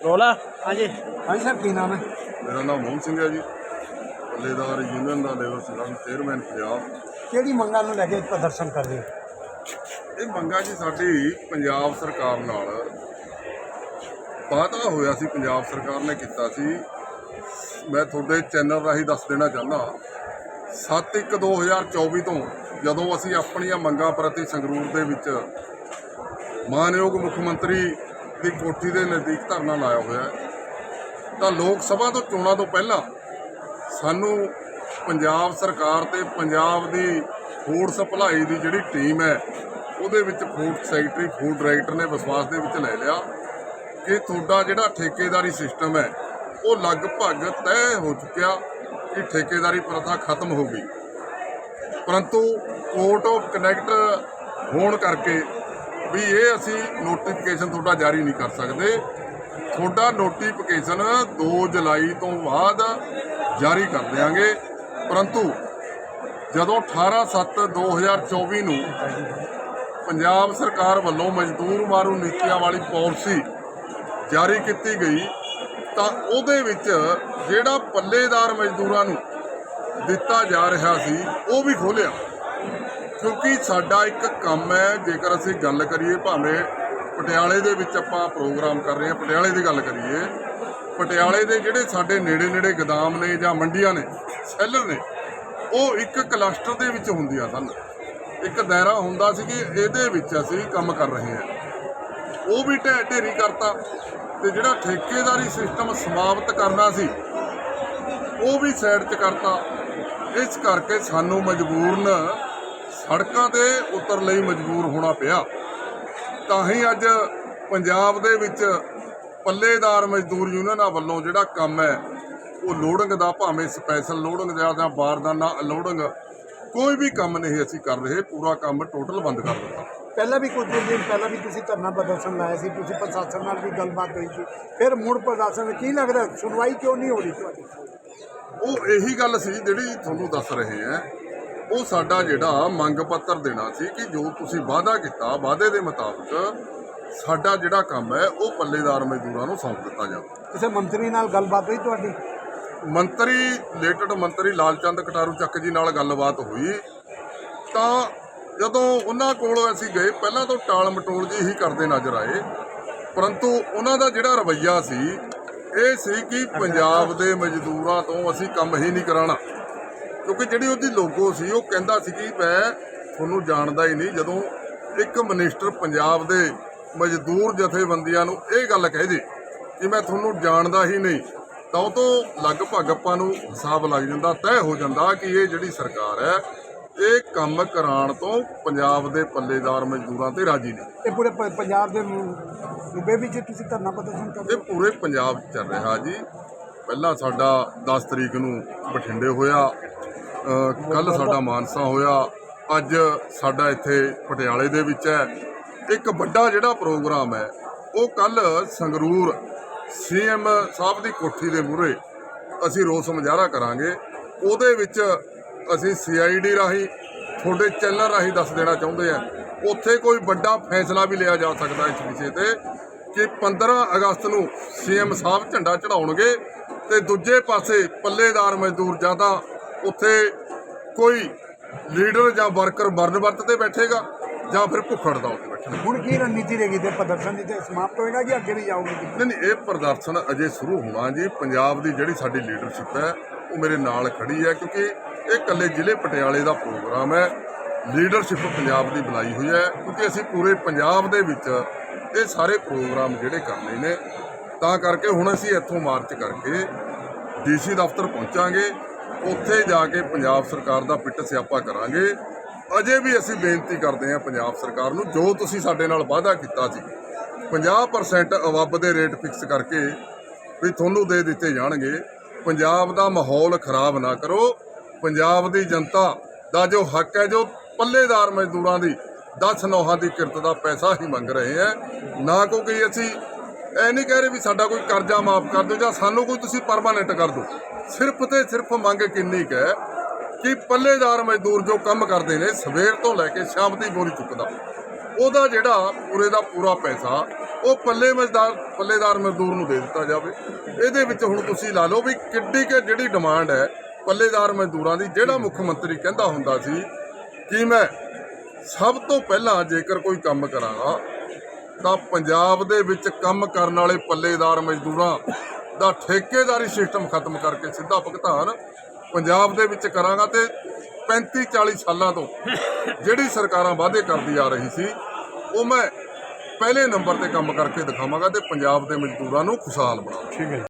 ਰੋਲਾ? ਹਾਂਜੀ। ਹਾਂਜੀ ਸਰ ਕੀ ਨਾਮ ਹੈ? ਮੇਰਾ ਨਾਮ ਮੋਹਨ ਸਿੰਘ ਹੈ ਜੀ। ਪੱਲੇਦਾਰ ਯੂਨੀਅਨ ਦਾ ਲੇਬਰ ਸੰਗਠਨ ਚੇਅਰਮੈਨ ਪੰਜਾਬ। ਕਿਹੜੀ ਮੰਗਾਂ ਨੂੰ ਲੈ ਕੇ ਪ੍ਰਦਰਸ਼ਨ ਕਰ ਰਹੇ ਹੋ? ਇਹ ਮੰਗਾ ਜੀ ਸਾਡੀ ਪੰਜਾਬ ਸਰਕਾਰ ਨਾਲ ਵਾਅਦਾ ਹੋਇਆ ਸੀ ਪੰਜਾਬ ਸਰਕਾਰ ਨੇ ਕੀਤਾ ਸੀ। ਮੈਂ ਤੁਹਾਡੇ ਚੈਨਲ ਰਾਹੀਂ ਦੱਸ ਦੇਣਾ ਚਾਹੁੰਦਾ 7/1/2024 ਤੋਂ ਜਦੋਂ ਅਸੀਂ ਆਪਣੀਆਂ ਮੰਗਾਂ ਪ੍ਰਤੀ ਸੰਗਰੂਰ ਦੇ ਵਿੱਚ ਮਾਨਯੋਗ ਮੁੱਖ ਮੰਤਰੀ ਦੀ ਕੋਠੀ ਦੇ ਨਜ਼ਦੀਕ ਧਰਨਾ ਲਾਇਆ ਹੋਇਆ ਹੈ। ਤਾਂ ਲੋਕ ਸਭਾ ਤੋਂ ਚੋਣਾਂ ਤੋਂ ਪਹਿਲਾਂ ਸਾਨੂੰ ਪੰਜਾਬ ਸਰਕਾਰ ਤੇ ਪੰਜਾਬ ਦੀ ਫੂਡ ਸਪਲਾਈ ਦੀ ਜਿਹੜੀ ਟੀਮ ਹੈ, ਉਹਦੇ ਵਿੱਚ ਫੂਡ ਸੈਕਟਰੀ, ਫੂਡ ਡਾਇਰੈਕਟਰ ਨੇ ਵਿਸ਼ਵਾਸ ਦੇ ਵਿੱਚ ਲੈ ਲਿਆ ਕਿ ਤੁਹਾਡਾ ਜਿਹੜਾ ਠੇਕੇਦਾਰੀ ਸਿਸਟਮ ਹੈ, ਉਹ ਲਗਭਗ ਤੈਅ ਹੋ ਚੁੱਕਿਆ ਕਿ ਠੇਕੇਦਾਰੀ ਪ੍ਰਥਾ ਖਤਮ ਹੋ ਗਈ। ਪਰੰਤੂ ਕੋਰਟ ਆਫ ਕਨੈਕਟ ਹੋਣ ਕਰਕੇ ਵੀ ਇਹ ਅਸੀਂ ਨੋਟੀਫਿਕੇਸ਼ਨ ਤੁਹਾਡਾ ਜਾਰੀ ਨਹੀਂ ਕਰ ਸਕਦੇ। ਤੁਹਾਡਾ ਨੋਟੀਫਿਕੇਸ਼ਨ 2 ਜੁਲਾਈ ਤੋਂ ਬਾਅਦ ਜਾਰੀ ਕਰ ਦਿਆਂਗੇ। ਪਰੰਤੂ ਜਦੋਂ 18/7/2024 ਨੂੰ ਪੰਜਾਬ ਸਰਕਾਰ ਵੱਲੋਂ ਮਜ਼ਦੂਰ ਮਾਰੂ ਨੀਤੀਆਂ ਵਾਲੀ ਪਾਲਿਸੀ ਜਾਰੀ ਕੀਤੀ ਗਈ, ਤਾਂ ਉਹਦੇ ਵਿੱਚ ਜਿਹੜਾ ਪੱਲੇਦਾਰ ਮਜ਼ਦੂਰਾਂ ਨੂੰ ਦਿੱਤਾ ਜਾ ਰਿਹਾ ਸੀ, ਉਹ ਵੀ ਖੋਲਿਆ ਕਿਉਂਕਿ ਸਾਡਾ ਇੱਕ ਕੰਮ ਹੈ, ਜੇਕਰ ਅਸੀਂ ਗੱਲ ਕਰੀਏ ਭਾਵੇਂ ਪਟਿਆਲੇ ਦੇ ਵਿੱਚ ਆਪਾਂ ਪ੍ਰੋਗਰਾਮ ਕਰ ਰਹੇ ਹਾਂ, ਪਟਿਆਲੇ ਦੀ ਗੱਲ ਕਰੀਏ, ਪਟਿਆਲੇ ਦੇ ਜਿਹੜੇ ਸਾਡੇ ਨੇੜੇ ਨੇੜੇ ਗੋਦਾਮ ਨੇ ਜਾਂ ਮੰਡੀਆਂ ਨੇ, ਸੈਲਰ ਨੇ, ਉਹ ਇੱਕ ਕਲਸਟਰ ਦੇ ਵਿੱਚ ਹੁੰਦੀਆਂ ਸਨ। ਇੱਕ ਦਾਇਰਾ ਹੁੰਦਾ ਸੀ ਕਿ ਇਹਦੇ ਵਿੱਚ ਅਸੀਂ ਕੰਮ ਕਰ ਰਹੇ ਹਾਂ। ਉਹ ਵੀ ਢਹਿ ਢੇਰੀ ਕਰਤਾ ਤੇ ਜਿਹੜਾ ਠੇਕੇਦਾਰੀ ਸਿਸਟਮ ਸਮਾਪਤ ਕਰਨਾ ਸੀ, ਉਹ ਵੀ ਸਾਈਡ 'ਚ ਕਰਤਾ। ਇਸ ਕਰਕੇ ਸਾਨੂੰ ਮਜਬੂਰਨ ਸੜਕਾਂ ਤੇ ਉਤਰ ਲਈ ਮਜਬੂਰ ਹੋਣਾ ਪਿਆ। ਤਾਂ ਹੀ ਅੱਜ ਪੰਜਾਬ ਦੇ ਵਿੱਚ ਪੱਲੇਦਾਰ ਮਜ਼ਦੂਰ ਯੂਨੀਅਨਾਂ ਵੱਲੋਂ ਜਿਹੜਾ ਕੰਮ ਹੈ ਉਹ ਲੋਡਿੰਗ ਦਾ ਭਾਵੇਂ ਸਪੈਸ਼ਲ ਲੋਡਿੰਗ ਦਾ ਜਾਂ ਬਾਰਦਾਨਾ ਲੋਡਿੰਗ ਕੋਈ ਵੀ ਕੰਮ ਨਹੀਂ ਅਸੀਂ ਕਰ ਰਹੇ। ਪੂਰਾ ਕੰਮ ਟੋਟਲ ਬੰਦ ਕਰ ਦਿੱਤਾ। ਪਹਿਲਾਂ ਵੀ ਕੁਝ ਦਿਨ ਪਹਿਲਾਂ ਵੀ ਤੁਸੀਂ ਧਰਨਾ ਪ੍ਰਦਰਸ਼ਨ ਲਾਇਆ ਸੀ ਤੁਸੀਂ ਪ੍ਰਸ਼ਾਸਨ ਨਾਲ ਵੀ ਗੱਲਬਾਤ ਹੋਈ ਸੀ। ਫਿਰ ਮੁੜ ਪ੍ਰਸ਼ਾਸਨ ਕੀ ਲੱਗਦਾ ਸੁਣਵਾਈ ਕਿਉਂ ਨਹੀਂ ਹੋ ਰਹੀ ਤੁਹਾਡੀ? ਉਹ ਇਹੀ ਗੱਲ ਸੀ ਜਿਹੜੀ ਤੁਹਾਨੂੰ ਦੱਸ ਰਹੇ ਆ ਉਹ ਸਾਡਾ ਜਿਹੜਾ ਮੰਗ ਪੱਤਰ ਦੇਣਾ ਸੀ ਕਿ ਜੋ ਤੁਸੀਂ ਵਾਅਦਾ ਕੀਤਾ ਵਾਅਦੇ ਦੇ ਮੁਤਾਬਕ ਸਾਡਾ ਜਿਹੜਾ ਕੰਮ ਹੈ ਉਹ ਪੱਲੇਦਾਰ ਮਜ਼ਦੂਰਾਂ ਨੂੰ ਸੌਂਪ ਦਿੱਤਾ ਜਾਵੇ। ਕਿਸੇ ਮੰਤਰੀ ਨਾਲ ਗੱਲਬਾਤ ਹੋਈ ਤੁਹਾਡੀ? ਮੰਤਰੀ ਲੇਟਡ ਮੰਤਰੀ ਲਾਲਚੰਦ ਕਟਾਰੂ ਚੱਕ ਜੀ ਨਾਲ ਗੱਲਬਾਤ ਹੋਈ। ਤਾਂ ਜਦੋਂ ਉਹਨਾਂ ਕੋਲ ਅਸੀਂ ਗਏ ਪਹਿਲਾਂ ਤੋਂ ਟਾਲ ਮਟੋਲ ਜੀ ਹੀ ਕਰਦੇ ਨਜ਼ਰ ਆਏ। ਪਰੰਤੂ ਉਹਨਾਂ ਦਾ ਜਿਹੜਾ ਰਵੱਈਆ ਸੀ ਇਹ ਸੀ ਕਿ ਪੰਜਾਬ ਦੇ ਮਜ਼ਦੂਰਾਂ ਤੋਂ ਅਸੀਂ ਕੰਮ ਹੀ ਨਹੀਂ ਕਰਾਉਣਾ। ਕਿਉਂਕਿ ਜਿਹੜੀ ਉਹਦੀ ਲੋਗੋ ਸੀ ਉਹ ਕਹਿੰਦਾ ਸੀ ਕਿ ਮੈਂ ਤੁਹਾਨੂੰ ਜਾਣਦਾ ਹੀ ਨਹੀਂ ਜਦੋਂ ਇੱਕ ਮਿਨਿਸਟਰ ਪੰਜਾਬ ਦੇ ਮਜ਼ਦੂਰ ਜਥੇਬੰਦੀਆਂ ਨੂੰ ਇਹ ਗੱਲ ਕਹਿ ਦੇ ਕਿ ਮੈਂ ਤੁਹਾਨੂੰ ਜਾਣਦਾ ਹੀ ਨਹੀਂ ਤਾਂ ਉਹ ਤੋਂ ਲਗਭਗ ਆਪਾਂ ਨੂੰ ਹਿਸਾਬ ਲੱਗ ਜਾਂਦਾ ਤੈਅ ਹੋ ਜਾਂਦਾ ਕਿ ਇਹ ਜਿਹੜੀ ਸਰਕਾਰ ਹੈ ਇਹ ਕੰਮ ਕਰਾਉਣ ਤੋਂ ਪੰਜਾਬ ਦੇ ਪੱਲੇਦਾਰ ਮਜ਼ਦੂਰਾਂ ਤੇ ਰਾਜੀ ਨਹੀਂ। ਇਹ ਪੂਰੇ ਪ- ਪੰਜਾਬ ਦੇ ਸੂਬੇ ਵਿੱਚ ਤੁਸੀਂ ਧਰਨਾ ਪ੍ਰਦਰਸ਼ਨ ਕਰ ਰਹੇ ਇਹ ਪੂਰੇ ਪੰਜਾਬ 'ਚ ਚੱਲ ਰਿਹਾ ਜੀ। ਪਹਿਲਾਂ ਸਾਡਾ 10 ਤਰੀਕ ਨੂੰ ਬਠਿੰਡੇ ਹੋਇਆ ਕੱਲ ਸਾਡਾ ਮਾਨਸਾ ਹੋਇਆ, ਅੱਜ ਸਾਡਾ ਇੱਥੇ ਪਟਿਆਲੇ ਦੇ ਵਿੱਚ ਹੈ। ਇੱਕ ਵੱਡਾ ਜਿਹੜਾ ਪ੍ਰੋਗਰਾਮ ਹੈ, ਉਹ ਕੱਲ ਸੰਗਰੂਰ ਸੀਐਮ ਸਾਹਿਬ ਦੀ ਕੋਠੀ ਦੇ ਮੂਹਰੇ ਅਸੀਂ ਰੋਸ ਮੁਜ਼ਾਹਰਾ ਕਰਾਂਗੇ। ਉਹਦੇ ਵਿੱਚ ਅਸੀਂ ਸੀਆਈਡੀ ਰਾਹੀਂ, ਤੁਹਾਡੇ ਚੈਨਲ ਰਾਹੀਂ ਦੱਸ ਦੇਣਾ ਚਾਹੁੰਦੇ ਆ। ਉੱਥੇ ਕੋਈ ਵੱਡਾ ਫੈਸਲਾ ਵੀ ਲਿਆ ਜਾ ਸਕਦਾ ਇਸ ਵਿਸ਼ੇ ਤੇ ਕਿ 15 ਅਗਸਤ ਨੂੰ ਸੀਐਮ ਸਾਹਿਬ ਝੰਡਾ ਚੜਾਉਣਗੇ ਤੇ ਦੂਜੇ ਪਾਸੇ ਪੱਲੇਦਾਰ ਮਜ਼ਦੂਰ ਜਾਂ ਤਾਂ ਉੱਥੇ ਕੋਈ ਲੀਡਰ ਜਾਂ ਵਰਕਰ ਮਰਨ ਵਰਤ ਤੇ ਬੈਠੇਗਾ ਜਾਂ ਫਿਰ ਭੁੱਖ ਹੜਤਾਲ ਤੇ ਬੈਠੇਗਾ ਹੁਣ ਕੀ ਰਣਨੀਤੀ ਰਹੇਗੀ ਤੇ ਪ੍ਰਦਰਸ਼ਨ ਦੀ ਤੇ ਸਮਾਪਤ ਹੋਏਗਾ ਕਿ ਅੱਗੇ ਵੀ ਜਾਓਗੇ ਨਹੀਂ ਨਹੀਂ ਇਹ ਪ੍ਰਦਰਸ਼ਨ ਅਜੇ ਸ਼ੁਰੂ ਹੋਣਾ ਜੀ। ਪੰਜਾਬ ਦੀ ਜਿਹੜੀ ਸਾਡੀ ਲੀਡਰਸ਼ਿਪ ਹੈ ਉਹ ਮੇਰੇ ਨਾਲ ਖੜੀ ਹੈ ਕਿਉਂਕਿ ਇਹ ਇਕੱਲੇ ਜ਼ਿਲ੍ਹੇ ਪਟਿਆਲੇ ਦਾ ਪ੍ਰੋਗਰਾਮ ਹੈ। ਲੀਡਰਸ਼ਿਪ ਪੰਜਾਬ ਦੀ ਬੁਲਾਈ ਹੋਈ ਹੈ ਕਿਉਂਕਿ ਅਸੀਂ ਪੂਰੇ ਪੰਜਾਬ ਦੇ ਵਿੱਚ ਇਹ ਸਾਰੇ ਪ੍ਰੋਗਰਾਮ ਜਿਹੜੇ ਕਰਨੇ ਨੇ। ਤਾਂ ਕਰਕੇ ਹੁਣ ਅਸੀਂ ਇੱਥੋਂ ਮਾਰਚ ਕਰਕੇ ਡੀਸੀ ਦਫ਼ਤਰ ਪਹੁੰਚਾਂਗੇ। ਉੱਥੇ ਜਾ ਕੇ ਪੰਜਾਬ ਸਰਕਾਰ ਦਾ ਪਿੱਟ ਸਿਆਪਾ ਕਰਾਂਗੇ। ਅਜੇ ਵੀ ਅਸੀਂ ਬੇਨਤੀ ਕਰਦੇ ਹਾਂ ਪੰਜਾਬ ਸਰਕਾਰ ਨੂੰ, ਜੋ ਤੁਸੀਂ ਸਾਡੇ ਨਾਲ ਵਾਅਦਾ ਕੀਤਾ ਸੀ 50% ਅਵੱਬ ਦੇ ਰੇਟ ਫਿਕਸ ਕਰਕੇ ਵੀ ਤੁਹਾਨੂੰ ਦੇ ਦਿੱਤੇ ਜਾਣਗੇ। ਪੰਜਾਬ ਦਾ ਮਾਹੌਲ ਖਰਾਬ ਨਾ ਕਰੋ। ਪੰਜਾਬ ਦੀ ਜਨਤਾ ਦਾ ਜੋ ਹੱਕ ਹੈ, ਜੋ ਪੱਲੇਦਾਰ ਮਜ਼ਦੂਰਾਂ ਦੀ 10 ਨੌਹਾਂ ਦੀ ਕਿਰਤ ਦਾ ਪੈਸਾ ਹੀ ਮੰਗ ਰਹੇ ਹੈ, ਨਾ ਕੋਈ ਅਸੀਂ ਇਹ ਨਹੀਂ ਕਹਿ ਰਹੇ ਵੀ ਸਾਡਾ ਕੋਈ ਕਰਜ਼ਾ ਮਾਫ ਕਰ ਦਿਓ ਜਾਂ ਸਾਨੂੰ ਕੋਈ ਤੁਸੀਂ ਪਰਮਾਨੈਂਟ ਕਰ ਦਿਓ। ਸਿਰਫ ਤੇ ਸਿਰਫ ਮੰਗ ਕਿੰਨੀ ਕੁ ਹੈ ਕਿ ਪੱਲੇਦਾਰ ਮਜ਼ਦੂਰ ਜੋ ਕੰਮ ਕਰਦੇ ਨੇ, ਸਵੇਰ ਤੋਂ ਲੈ ਕੇ ਸ਼ਾਮ ਦੀ ਬੋਰੀ ਚੁੱਕਦਾ। ਉਹਦਾ ਜਿਹੜਾ ਪੂਰੇ ਦਾ ਪੂਰਾ ਪੈਸਾ, ਉਹ ਪੱਲੇ ਮਜ਼ਦਾਰ, ਪੱਲੇਦਾਰ ਮਜ਼ਦੂਰ ਨੂੰ ਦੇ ਦਿੱਤਾ ਜਾਵੇ। ਇਹਦੇ ਵਿੱਚ ਹੁਣ ਤੁਸੀਂ ਲਾ ਲਓ ਵੀ ਕਿੱਡੀ ਕਿ ਜਿਹੜੀ ਡਿਮਾਂਡ ਹੈ ਪੱਲੇਦਾਰ ਮਜ਼ਦੂਰਾਂ ਦੀ, ਜਿਹੜਾ ਮੁੱਖ ਮੰਤਰੀ ਕਹਿੰਦਾ ਹੁੰਦਾ ਸੀ ਕਿ ਮੈਂ ਸਭ ਤੋਂ ਪਹਿਲਾਂ ਜੇਕਰ ਕੋਈ ਕੰਮ ਕਰਾਂਗਾ, ਤਾਂ ਪੰਜਾਬ ਦੇ ਵਿੱਚ ਕੰਮ ਕਰਨ ਵਾਲੇ ਪੱਲੇਦਾਰ ਮਜ਼ਦੂਰਾਂ ਦਾ ਠੇਕੇਦਾਰੀ ਸਿਸਟਮ ਖਤਮ ਕਰਕੇ ਸਿੱਧਾ ਭੁਗਤਾਨ ਪੰਜਾਬ ਦੇ ਵਿੱਚ ਕਰਾਂਗਾ ਤੇ 35 40 ਸਾਲਾਂ ਤੋਂ ਜਿਹੜੀ ਸਰਕਾਰਾਂ ਵਾਅਦੇ ਕਰਦੀ ਆ ਰਹੀ ਸੀ, ਉਹ ਮੈਂ ਪਹਿਲੇ ਨੰਬਰ ਤੇ ਕੰਮ ਕਰਕੇ ਦਿਖਾਵਾਂਗਾ ਤੇ ਪੰਜਾਬ ਦੇ ਮਜ਼ਦੂਰਾਂ ਨੂੰ ਖੁਸ਼ਹਾਲ ਬਣਾਵਾਂਗਾ ਠੀਕ ਹੈ